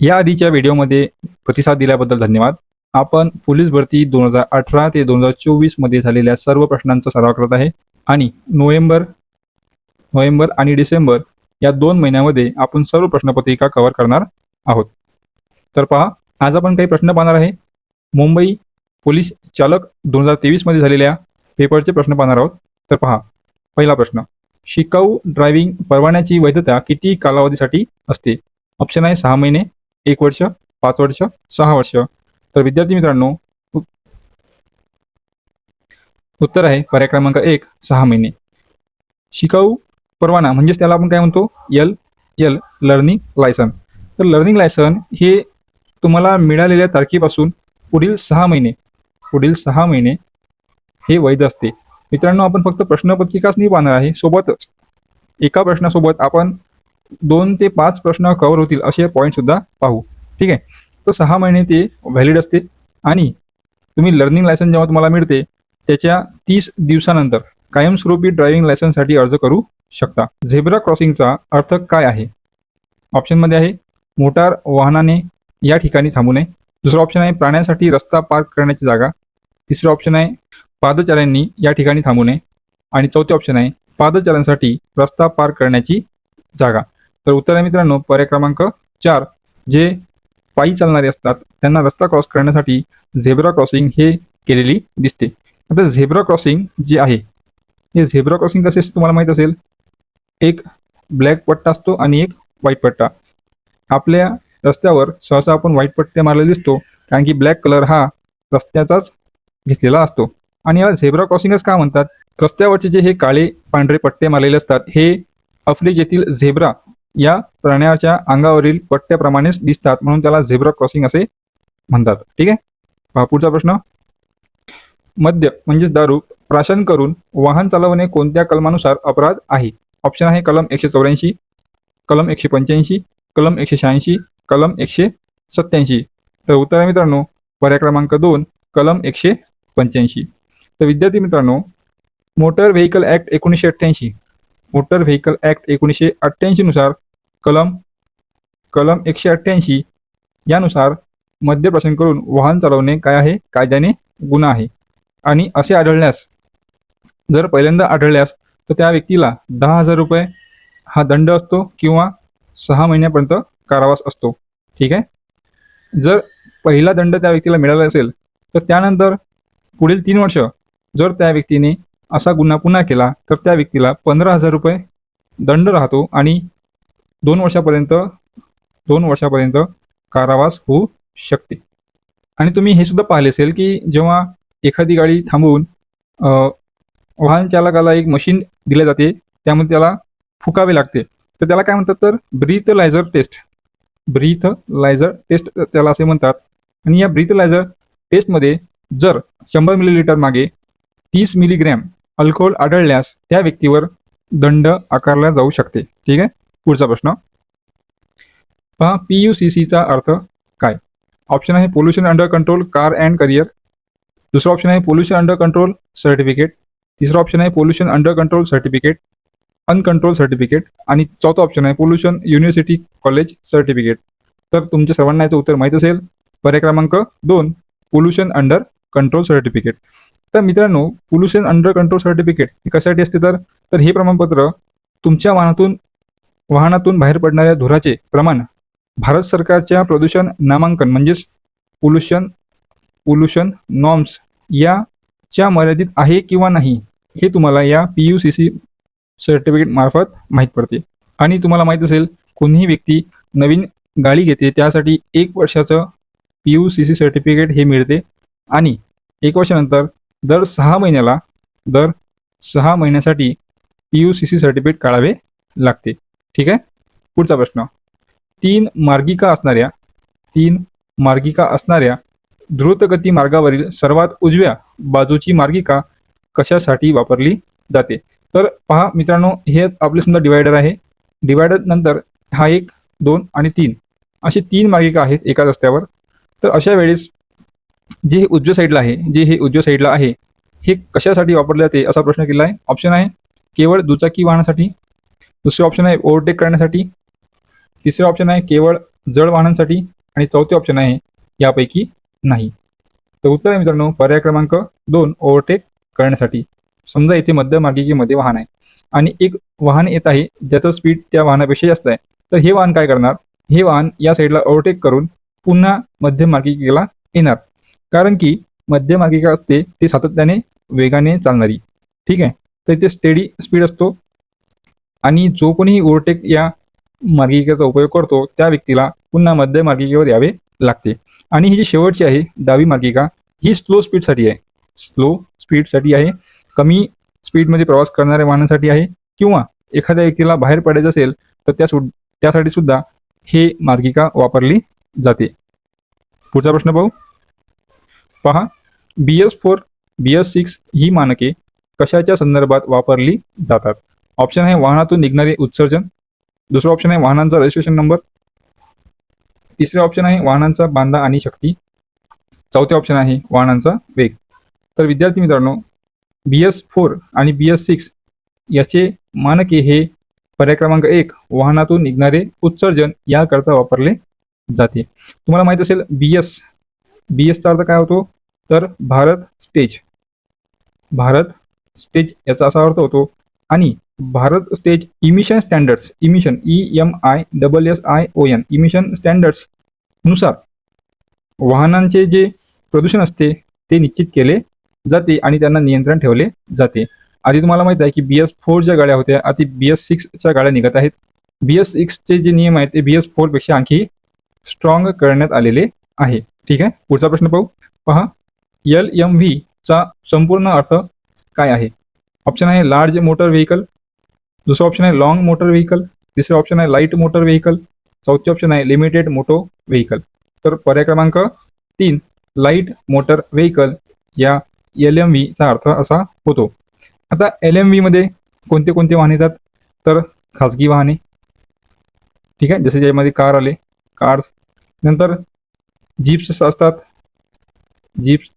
या आधीच्या व्हिडिओमध्ये प्रतिसाद दिल्याबद्दल धन्यवाद. आपण पोलीस भरती दोन हजार अठरा ते दोन हजार चोवीसमध्ये झालेल्या सर्व प्रश्नांचा सराव करत आहे आणि नोव्हेंबर नोव्हेंबर आणि डिसेंबर या दोन महिन्यामध्ये आपण सर्व प्रश्नपत्रिका कव्हर करणार आहोत. तर पहा आज आपण काही प्रश्न पाहणार आहे. मुंबई पोलीस चालक दोन हजार तेवीसमध्ये झालेल्या पेपरचे प्रश्न पाहणार आहोत. तर पहा पहिला प्रश्न शिकाऊ ड्रायव्हिंग परवान्याची वैधता किती कालावधीसाठी असते? ऑप्शन आहे सहा महिने एक वर्ष पाच वर्ष सहा वर्ष. तर विद्यार्थी मित्रांनो उत्तर आहे पर्याय क्रमांक एक सहा महिने. शिकाऊ परवाना म्हणजेच त्याला आपण काय म्हणतो? यल यल लर्निंग लायसन तर लर्निंग लायसन हे तुम्हाला मिळालेल्या तारखेपासून पुढील सहा महिने पुढील सहा महिने हे वैध असते. मित्रांनो आपण फक्त प्रश्नपत्रिकाच नाही पाहणार आहे. सोबतच एका प्रश्नासोबत आपण दोन ते पाच प्रश्न कव्हर होतील असे पॉईंट सुद्धा पाहू. ठीक आहे? तर सहा महिने ते व्हॅलिड असते. आणि तुम्ही लर्निंग लायसन जेव्हा तुम्हाला मिळते त्याच्या तीस दिवसानंतर कायमस्वरूपी ड्रायव्हिंग लायसनसाठी अर्ज करू शकता. झेब्रा क्रॉसिंगचा अर्थ काय आहे? ऑप्शनमध्ये आहे मोटार वाहनाने या ठिकाणी थांबू नये. दुसरा ऑप्शन आहे प्राण्यांसाठी रस्ता पार्क करण्याची जागा. तिसरा ऑप्शन आहे पादचाऱ्यांनी या ठिकाणी थांबू नये. आणि चौथे ऑप्शन आहे पादचाऱ्यांसाठी रस्ता पार करण्याची जागा. तर उत्तर आहे मित्रांनो पर्याय क्रमांक चार जे पायी चालणारे असतात त्यांना रस्ता क्रॉस करण्यासाठी झेब्रा क्रॉसिंग हे केलेली दिसते. आता झेब्रा क्रॉसिंग जे आहे हे झेब्रा क्रॉसिंग कसे असते तुम्हाला माहीत असेल? एक ब्लॅक पट्टा असतो आणि एक व्हाईट पट्टा. आपल्या रस्त्यावर सहसा आपण व्हाईट पट्टे मारलेले दिसतो कारण की ब्लॅक कलर हा रस्त्याचाच घेतलेला असतो. आणि याला झेब्रा क्रॉसिंगच का म्हणतात? रस्त्यावरचे जे हे काळे पांढरे पट्टे मारलेले असतात हे आफ्रिकेतील झेब्रा या प्राण्याच्या अंगावरील पट्ट्याप्रमाणेच दिसतात म्हणून त्याला झेब्रा क्रॉसिंग असे म्हणतात. ठीक आहे? पुढचा प्रश्न. मद्य म्हणजेच दारू प्राशन करून वाहन चालवणे कोणत्या कलमानुसार अपराध आहे? ऑप्शन आहे कलम एकशे चौऱ्याऐंशी कलम एकशे पंच्याऐंशी कलम एकशे शहाऐंशी कलम एकशे सत्याऐंशी तर उत्तर आहे मित्रांनो पर्याय क्रमांक दोन कलम एकशे पंच्याऐंशी. तर विद्यार्थी मित्रांनो मोटर व्हेकल ॲक्ट एकोणीसशे अठ्ठ्याऐंशी. मोटर व्हेकल ॲक्ट एकोणीसशे अठ्ठ्याऐंशीनुसार कलम कलम एकशे अठ्ठ्याऐंशी यानुसार मद्यप्राशन करून वाहन चालवणे काय आहे? कायद्याने गुन्हा आहे. आणि असे आढळल्यास जर पहिल्यांदा आढळल्यास तर त्या व्यक्तीला दहा हजार रुपये हा दंड असतो किंवा सहा महिन्यापर्यंत कारावास असतो. ठीक आहे? जर पहिला दंड त्या व्यक्तीला मिळाला असेल तर त्यानंतर पुढील तीन वर्ष जर त्या व्यक्तीने असा गुन्हा पुन्हा केला तर त्या व्यक्तीला पंधरा हजार रुपये दंड राहतो आणि दोन वर्षापर्यंत दोन वर्षापर्यंत कारावास होऊ शकते. आणि तुम्ही हे सुद्धा पाहिले असेल की जेव्हा एखादी गाडी थांबवून वाहन चालकाला एक मशीन दिले जाते त्यामध्ये त्याला फुकावे लागते तर त्याला काय म्हणतात तर breathalyser test breathalyser test त्याला असे म्हणतात. आणि या ब्रीथ लायझर टेस्टमध्ये जर शंभर मिलीलिटर मागे तीस मिलीग्रॅम अल्कोहोल आढळल्यास त्या व्यक्तीवर दंड आकारला जाऊ शकते. ठीक आहे? पुढचा प्रश्न. पहा पी यू सी सीचा अर्थ काय? ऑप्शन आहे pollution under control car and career दुसरा ऑप्शन आहे पोल्युशन अंडर कंट्रोल सर्टिफिकेट तिसरा ऑप्शन आहे pollution under control certificate uncontrol certificate आणि चौथा ऑप्शन आहे पोल्युशन युनिव्हर्सिटी कॉलेज सर्टिफिकेट तर तुमच्या सर्वांना याचं उत्तर माहीत असेल. पर्याय क्रमांक दोन पोल्युशन अंडर कंट्रोल सर्टिफिकेट तर मित्रांनो पोल्युशन अंडर कंट्रोल सर्टिफिकेट हे कशासाठी असते तर? तर हे प्रमाणपत्र तुमच्या वाहनातून वाहनातून बाहेर पडणाऱ्या धुराचे प्रमाण भारत सरकारच्या प्रदूषण नामांकन म्हणजेच पोल्युशन पोल्युशन नॉर्म्स याच्या मर्यादित आहे किंवा नाही हे तुम्हाला या P U C C certificate मार्फत माहीत पडते. आणि तुम्हाला माहीत असेल कोणीही व्यक्ती नवीन गाडी घेते त्यासाठी एक वर्षाचं P U C C certificate हे मिळते. आणि एक वर्षानंतर दर सहा महिन्याला दर सहा महिन्यासाठी P U C C certificate काढावे लागते. ठीक आहे? पुढचा प्रश्न. तीन मार्गिका असणाऱ्या तीन मार्गिका असणाऱ्या द्रुतगती मार्गावरील सर्वात उजव्या बाजूची मार्गिका कशासाठी वापरली जाते? तर पहा मित्रांनो हे आपले समजा डिवायडर आहे. डिवायडर नंतर हा एक दोन आणि तीन. अशी तीन मार्गिका आहेत एका रस्त्यावर. तर अशा वेळेस जे हे उजव्या साईडला आहे जे हे उजव्या साईडला आहे हे कशासाठी वापरले जाते असा प्रश्न केला आहे. ऑप्शन आहे केवळ दुचाकी वाहनासाठी. दुसरे ऑप्शन आहे ओव्हरटेक करण्यासाठी. तिसरे ऑप्शन आहे केवळ जड वाहनांसाठी. आणि चौथे ऑप्शन आहे यापैकी नाही. तर उत्तर आहे मित्रांनो पर्याय क्रमांक दोन ओव्हरटेक करण्यासाठी. समजा इथे मध्यमार्गिकेमध्ये वाहन आहे. आणि एक वाहन येत आहे ज्याचं स्पीड त्या वाहनापेक्षा जास्त आहे. तर हे वाहन काय करणार? हे वाहन या साईडला ओव्हरटेक करून पुन्हा मध्यमार्गिकेला येणार. कारण की मध्यमार्गिका असते ती सातत्याने वेगाने चालणारी. ठीक आहे? तर इथे स्टेडी स्पीड असतो. आणि जो कोणीही ओव्हरटेक या मार्गिकेचा उपयोग करतो त्या व्यक्तीला पुन्हा मध्य मार्गिकेवर यावे लागते. आणि ही जी शेवटची आहे डावी मार्गिका ही स्लो स्पीडसाठी आहे. स्लो स्पीडसाठी आहे कमी स्पीडमध्ये प्रवास करणाऱ्या वाहनांसाठी आहे किंवा एखाद्या व्यक्तीला बाहेर पडायचं असेल तर त्या सुद त्यासाठी सुद्धा हे मार्गिका वापरली जाते. पुढचा प्रश्न पाहू. पहा B S four B S six ही मानके कशाच्या संदर्भात वापरली जातात? ऑप्शन आहे वाहनातून निघणारे उत्सर्जन. दुसरा ऑप्शन आहे वाहनांचा रजिस्ट्रेशन नंबर तिसरे ऑप्शन आहे वाहनांचा बांधा आणि शक्ती. चौथे ऑप्शन आहे वाहनांचा वेग. तर विद्यार्थी मित्रांनो बी एस फोर आणि बी एस सिक्स याचे मानके हे पर्याय क्रमांक एक वाहनातून निघणारे उत्सर्जन याकरता वापरले जाते. तुम्हाला माहीत असेल बी एस बी एसचा अर्थ काय होतो? तर भारत स्टेज. भारत स्टेज याचा असा अर्थ होतो. आणि Bharat stage emission standards emission E M I double S I O N emission स्टँडर्ड्सनुसार वाहनांचे जे प्रदूषण असते ते निश्चित केले जाते आणि त्यांना नियंत्रण ठेवले जाते. आधी तुम्हाला माहीत आहे की बी एस फोर ज्या गाड्या होत्या आता बी एस सिक्सच्या गाड्या निघत आहेत. बी एस सिक्सचे जे नियम आहेत ते बी एस फोरपेक्षा आणखी स्ट्रॉंग करण्यात आलेले आहे. ठीक आहे? पुढचा प्रश्न पाहू. पहा एल एम व्ही चा संपूर्ण अर्थ काय आहे? ऑप्शन आहे लार्ज मोटर व्हेकल दुसरा ऑप्शन आहे लॉंग मोटर व्हेकल तिसरा ऑप्शन आहे लाइट मोटर व्हेकल चौथे ऑप्शन आहे लिमिटेड मोटो व्हेकल तर पर्याय क्रमांक तीन लाइट मोटर व्हेकल या एल एम व्हीचा अर्थ असा होतो. आता एल एम व्हीमध्ये कोणते कोणते वाहन येतात? तर खाजगी वाहने. ठीक आहे? जसे ज्यामध्ये कार आले कार्स नंतर जीप्स असतात. जीप्स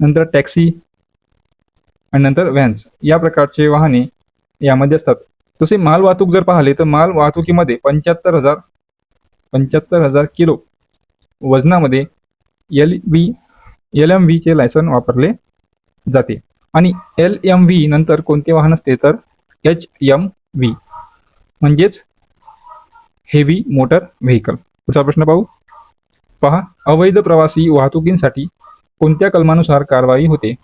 नंतर टॅक्सी आणि नंतर व्हॅन्स. या प्रकारचे वाहने यामध्ये असतात. तसे माल वाहतूक जर पाहिले तर माल वाहतुकीमध्ये पंच्याहत्तर हजार पंच्याहत्तर हजार किलो वजनामध्ये एल व्ही एल एम व्हीचे लायसन वापरले जाते. आणि एल एम व्ही नंतर कोणते वाहन असते तर एच एम व्ही म्हणजेच हेवी मोटर व्हेकल. पुढचा प्रश्न पाहू. पहा अवैध प्रवासी वाहतुकींसाठी कोणत्या कलमानुसार कारवाई होते?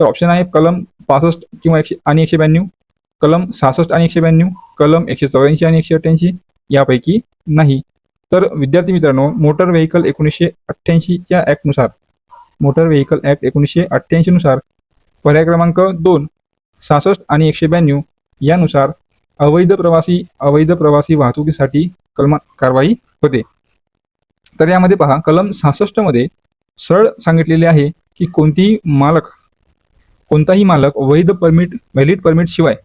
तर ऑप्शन आहे कलम पासष्ट किंवा एकशे आणि एकशे ब्याण्णव कलम सहासष्ट आणि एकशे ब्याण्णव कलम एकशे चौऱ्याऐंशी आणि एकशे अठ्ठ्याऐंशी यापैकी नाही. तर विद्यार्थी मित्रांनो मोटर व्हेकल एकोणीसशे अठ्ठ्याऐंशीच्या ॲक्टनुसार मोटर व्हेकल ॲक्ट एकोणीसशे अठ्ठ्याऐंशीनुसार पर्याय क्रमांक दोन सहासष्ट आणि एकशे ब्याण्णव यानुसार अवैध प्रवासी अवैध प्रवासी वाहतुकीसाठी कलमा कारवाई होते. तर यामध्ये पहा कलम सहासष्टमध्ये सरळ सांगितलेले आहे की कोणतीही मालक कोणताही मालक वैध परमिट व्हॅलिड परमिट शिवाय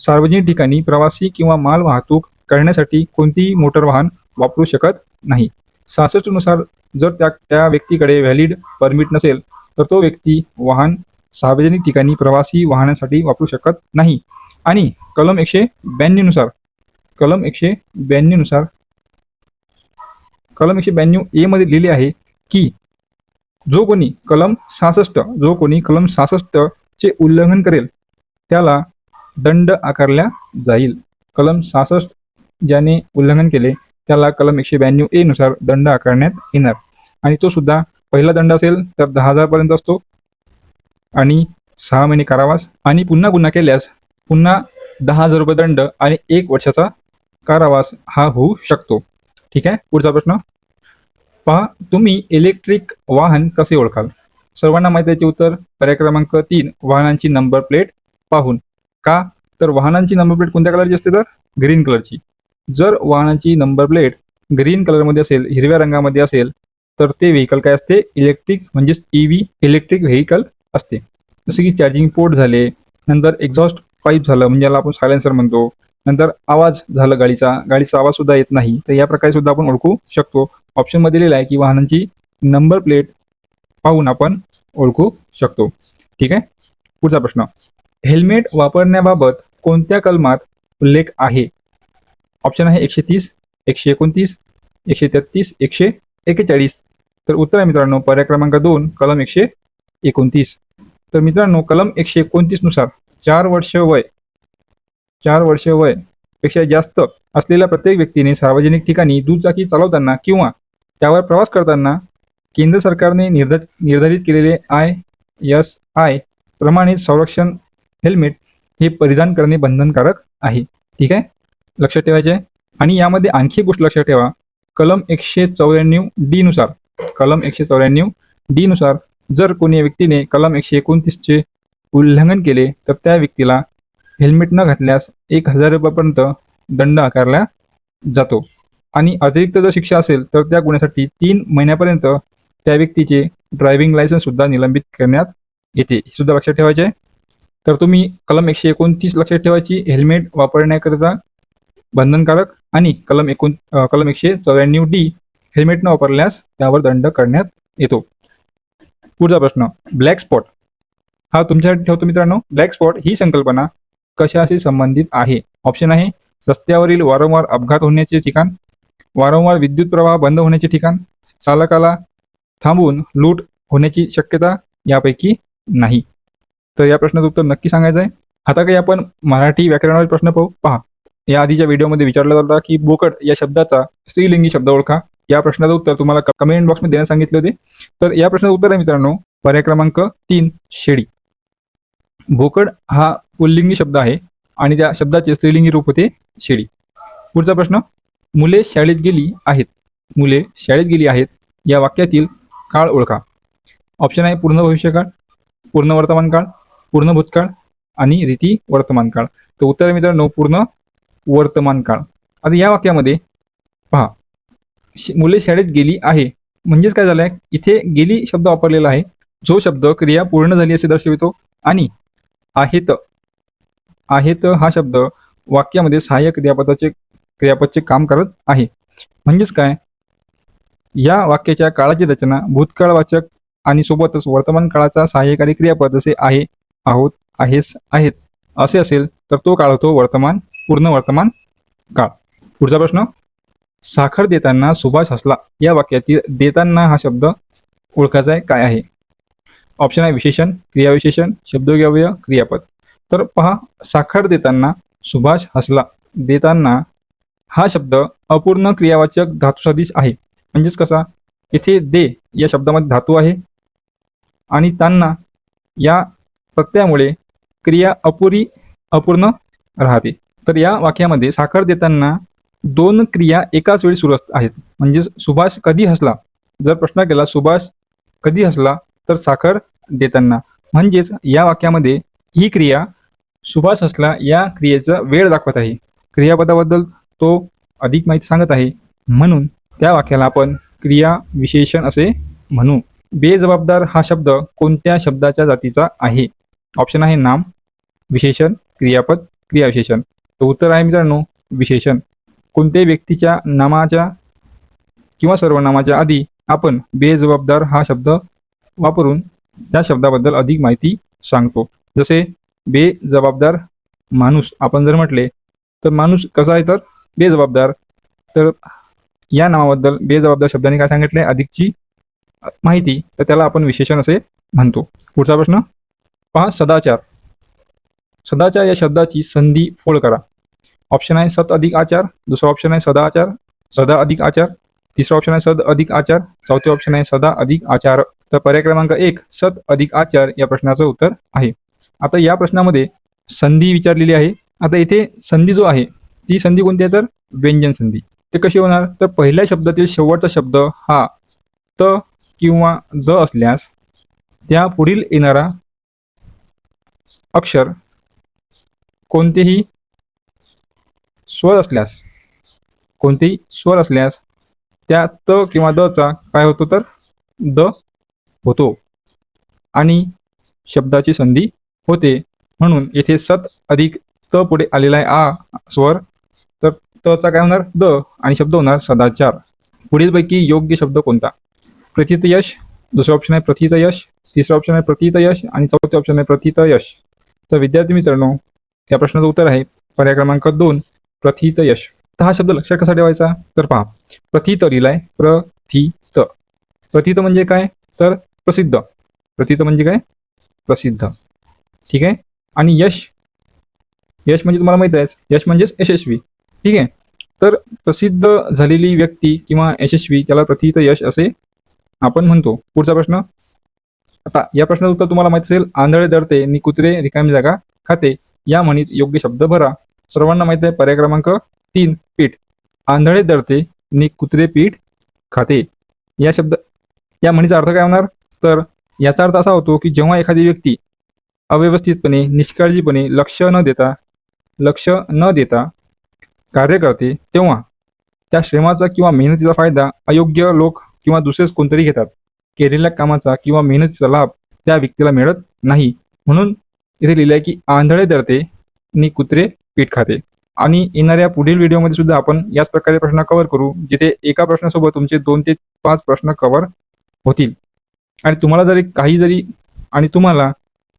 सार्वजनिक ठिकाणी प्रवासी किंवा माल वाहतूक करण्यासाठी कोणतीही मोटर वाहन वापरू शकत नाही. सहासष्टनुसार जर त्या त्या व्यक्तीकडे व्हॅलिड परमिट नसेल तर तो व्यक्ती वाहन सार्वजनिक ठिकाणी प्रवासी वाहनासाठी वापरू शकत नाही. आणि कलम एकशे ब्याण्णवनुसार कलम एकशे ब्याण्णवनुसार कलम एकशे ब्याण्णव ए मध्ये लिहिले आहे की जो कोणी कलम सहासष्ट जो कोणी कलम सहासष्ट चे उल्लंघन करेल त्याला दंड आकारला जाईल. कलम सहासष्ट ज्याने उल्लंघन केले त्याला कलम एकशे ब्याण्णव ए नुसार दंड आकारण्यात येणार. आणि तो सुद्धा पहिला दंड असेल तर दहा हजार पर्यंत असतो. आणि सहा महिने कारावास. आणि पुन्हा गुन्हा केल्यास पुन्हा दहा हजार रुपये दंड आणि एक वर्षाचा कारावास हा होऊ शकतो. ठीक आहे? पुढचा प्रश्न. पहा तुम्ही इलेक्ट्रिक वाहन कसे ओळखाल? सर्वांना माहिती त्याचे उत्तर? पर्याय क्रमांक तीन वाहनांची नंबर प्लेट पाहून. का? तर वाहनांची नंबर प्लेट कोणत्या कलरची असते तर? ग्रीन कलरची जर वाहनाची नंबर प्लेट ग्रीन कलरमध्ये असेल हिरव्या रंगामध्ये असेल तर ते व्हेकल काय असते? इलेक्ट्रिक म्हणजेच ई व्ही इलेक्ट्रिक व्हेकल असते. जसे की चार्जिंग पोर्ट झाले नंतर एक्झॉस्ट पाईप झालं म्हणजे याला आपण सायलेन्सर म्हणतो. नंतर आवाज झालं गाडीचा गाडीचा आवाज सुद्धा येत नाही. तर या प्रकारे सुद्धा आपण ओळखू शकतो. ऑप्शनमध्ये आहे की वाहनांची नंबर प्लेट पाहून आपण ओळखू शकतो. ठीक आहे? पुढचा प्रश्न. हेल्मेट वापरण्याबाबत कोणत्या कलमात उल्लेख आहे? ऑप्शन आहे एकशे तीस एकशे एकोणतीस एकशे तेहतीस एकशे एक्केचाळीस तर उत्तर आहे मित्रांनो पर्याय क्रमांक दोन कलम एकशे एकोणतीस. तर मित्रांनो कलम एकशे एकोणतीसनुसार चार वर्ष वय चार वर्ष वयपेक्षा जास्त असलेल्या प्रत्येक व्यक्तीने सार्वजनिक ठिकाणी दुचाकी चालवताना किंवा त्यावर प्रवास करताना केंद्र सरकारने निर्ध निर्धारित केलेले आय एस आय प्रमाणित संरक्षण हेल्मेट हे परिधान करणे बंधनकारक आहे. ठीक आहे? लक्षात ठेवायचे? आहे आणि यामध्ये आणखी गोष्ट लक्षात ठेवा. कलम एकशे चौऱ्याण्णव डी नुसार कलम एकशे चौऱ्याण्णव डी नुसार जर कोणी व्यक्तीने कलम एकशे एकोणतीसचे उल्लंघन केले तर त्या व्यक्तीला हेल्मेट न घातल्यास एक हजार रुपयापर्यंत दंड आकारला जातो. आणि अतिरिक्त जर शिक्षा असेल तर त्या गुन्ह्यासाठी तीन महिन्यापर्यंत त्या व्यक्तीचे ड्रायव्हिंग लायसन्स सुद्धा निलंबित करण्यात येते. हे सुद्धा लक्षात ठेवायचे आहे. तर तुम्ही कलम एकशे एकोणतीस लक्षात ठेवायची. हेल्मेट वापरण्याकरिता बंधनकारक आणि कलम एकोण कलम एकशे चौऱ्याण्णव डी हेल्मेट न वापरल्यास त्यावर दंड करण्यात येतो. पुढचा प्रश्न ब्लॅक स्पॉट. हा तुमच्यासाठी ठेवतो मित्रांनो. ब्लॅक स्पॉट ही संकल्पना कशाशी संबंधित आहे? ऑप्शन आहे रस्त्यावरील वारंवार अपघात होण्याचे ठिकाण वारंवार विद्युत प्रवाह बंद होण्याचे ठिकाण चालकाला थांबून लूट होण्याची शक्यता यापैकी नाही. तर या प्रश्नाचं उत्तर नक्की सांगायचं आहे. आता काही आपण मराठी व्याकरणावर प्रश्न पाहू पहा. या आधीच्या व्हिडिओमध्ये विचारला होता की बोकड या शब्दाचा स्त्रीलिंगी शब्द ओळखा. या प्रश्नाचं उत्तर तुम्हाला कमेंट बॉक्समध्ये देण्यास सांगितले होते. तर या प्रश्नाचं उत्तर आहे मित्रांनो पर्याय क्रमांक तीन शेळी बोकड हा पुल्लिंगी शब्द आहे आणि त्या शब्दाचे स्त्रीलिंगी रूप होते शेळी. पुढचा प्रश्न मुले शाळेत गेली आहेत. मुले शाळेत गेली आहेत या वाक्यातील काळ ओळखा. ऑप्शन आहे पूर्ण भविष्यकाळ पूर्ण वर्तमान काळ पूर्ण भूतकाळ आणि रीती वर्तमान काळ तर उत्तर मित्रांनो पूर्ण वर्तमान काळ आता या वाक्यामध्ये पहा श- मुले शाळेत गेली आहे. म्हणजेच काय झालंय? इथे गेली शब्द वापरलेला आहे. जो शब्द क्रिया पूर्ण झाली असे दर्शवितो आणि आहेत. आहेत हा शब्द वाक्यामध्ये सहाय्य क्रियापदाचे क्रियापदचे काम करत आहे. म्हणजेच काय? या वाक्याच्या काळाची रचना भूतकाळवाचक आणि सोबतच वर्तमान काळाचा सहाय्यकारी क्रियापद असे आहे आहोत आहेस आहेत. असे असेल तर तो काळ होतो वर्तमान पूर्ण वर्तमान काळ. पुढचा प्रश्न. साखर देताना सुभाष हसला. या वाक्यातील देताना हा शब्द ओळखायचा आहे काय आहे? ऑप्शन आहे विशेषण क्रियाविशेषण शब्दव्यवय क्रियापद. तर पहा साखर देताना सुभाष हसला. देताना हा शब्द अपूर्ण क्रियावाचक धातुसदृश आहे. म्हणजेच कसा? इथे दे या शब्दामध्ये धातू आहे. आणि त्यांना या प्रत्ययामुळे क्रिया अपुरी अपूर्ण राहते. तर या वाक्यामध्ये साखर देताना दोन क्रिया एकाच वेळी सुरू आहेत. म्हणजेच सुभाष कधी हसला? जर प्रश्न केला सुभाष कधी हसला? तर साखर देताना. म्हणजेच या वाक्यामध्ये ही क्रिया सुभाष असला या क्रियेचा वेळ दाखवत आहे. क्रियापदाबद्दल तो अधिक माहिती सांगत आहे. म्हणून त्या वाक्याला आपण क्रिया विशेषण असे म्हणू. बेजबाबदार हा शब्द कोणत्या शब्दाच्या जातीचा आहे? ऑप्शन आहे नाम विशेषण क्रियापद क्रियाविशेषण. तर उत्तर आहे मित्रांनो विशेषण. कोणत्याही व्यक्तीच्या नामाच्या किंवा सर्वनामाच्या आधी आपण बेजबाबदार हा शब्द वापरून त्या शब्दाबद्दल अधिक माहिती सांगतो. जसे बेजबाबदार माणूस आपण जर म्हटले तर माणूस कसा आहे तर? बेजबाबदार. तर या नावाबद्दल बेजबाबदार शब्दाने काय सांगितले? अधिकची माहिती. तर त्याला आपण विशेषण असे म्हणतो. पुढचा प्रश्न. पहा सदाचार. सदाचार या शब्दाची संधी फोड करा. ऑप्शन आहे सत अधिक आचार. दुसरा ऑप्शन आहे सदाचार. सदा अधिक आचार. तिसरा ऑप्शन आहे सद अधिक आचार. चौथे ऑप्शन आहे सदा अधिक आचार. तर पर्याय क्रमांक एक सद अधिक आचार या प्रश्नाचं उत्तर आहे. आता या प्रश्नामध्ये संधी विचारलेली आहे. आता इथे संधी जो आहे ती संधी कोणती आहे तर? व्यंजन संधी. ते कशी होणार? तर पहिल्या शब्दातील शेवटचा शब्द हा त किंवा द असल्यास त्या पुढील येणारा अक्षर कोणतेही स्वर असल्यास कोणतेही स्वर असल्यास त्या त किंवा द चा काय होतो तर? द होतो. आणि शब्दाची संधी होते. म्हणून येथे सत अधिक त पुढे आलेला आहे आ स्वर. तर त चा काय होणार? द आणि शब्द होणार सदाचार. पुढीलपैकी योग्य शब्द कोणता? प्रथित यश. दुसरा ऑप्शन आहे प्रथितयश तिसरा ऑप्शन आहे प्रथित यश. आणि चौथे ऑप्शन आहे प्रथित यश. तर विद्यार्थी मित्रांनो या प्रश्नाचं उत्तर आहे पर्याय क्रमांक दोन प्रथित यश. तर हा शब्द लक्षात कसा ठेवायचा? तर पहा. प्रथित लिहिलाय प्रथित. प्रथित म्हणजे काय? तर प्रसिद्ध. प्रथित म्हणजे काय? प्रसिद्ध. ठीक आहे? आणि यश? यश म्हणजे तुम्हाला माहीत आहे यश म्हणजेच यशस्वी. ठीक आहे? तर प्रसिद्ध झालेली व्यक्ती किंवा यशस्वी त्याला प्रथित यश असे आपण म्हणतो. पुढचा प्रश्न. आता या प्रश्नाचं उत्तर तुम्हाला माहीत असेल. आंधळे दडते नि कुत्रे रिकामी जागा खाते. या म्हणीत योग्य शब्द भरा. सर्वांना माहीत आहे पर्याय क्रमांक तीन पीठ. आंधळे दळते नि कुत्रे पीठ खाते. या शब्द या म्हणीचा अर्थ काय होणार? तर याचा अर्थ असा होतो की जेव्हा एखादी व्यक्ती अव्यवस्थितपणे निष्काळजीपणे लक्ष न देता लक्ष न देता कार्य करते तेव्हा त्या श्रमाचा किंवा मेहनतीचा फायदा अयोग्य लोक किंवा दुसरेच कोणतरी घेतात. केलेल्या कामाचा किंवा मेहनतीचा लाभ त्या व्यक्तीला मिळत नाही. म्हणून इथे लिहिलं आहे की आंधळे दरते नि कुत्रे पीठ खाते. आणि येणाऱ्या पुढील व्हिडिओमध्ये सुद्धा आपण याच प्रकारे प्रश्न कव्हर करू जिथे एका प्रश्नासोबत तुमचे दोन ते पाच प्रश्न कव्हर होतील. आणि तुम्हाला जरी काही जरी आणि तुम्हाला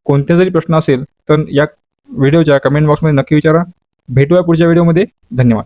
कोणते जरी प्रश्न असेल तर या व्हिडिओच्या कमेंट बॉक्समध्ये नक्की विचारा. भेटूया पुढच्या व्हिडिओमध्ये. धन्यवाद.